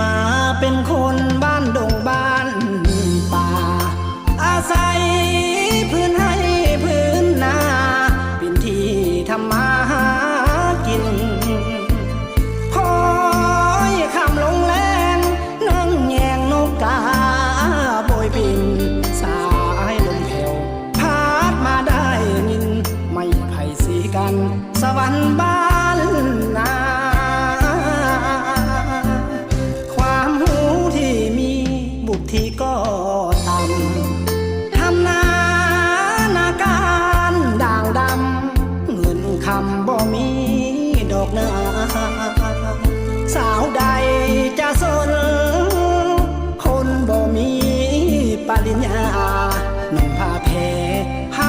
มาเป็นคนบ้านดงบ้านป่า อาศัยพื้นให้พื้นนา เป็นที่ทำมาหากิน คอยข้ามลงแลนนั่งแยงนกกาโบยบิน สายลมแผ่วพาดมาได้นิน ไม่ไผ่สีกัน สวรรค์บ้าน ที่ก็ต่ำทำนานาการด่างดำเงินคำบ่มีดอกนาสาวใดจะสน คนบ่มีปริญญาหนุ่มผ้าแพผ้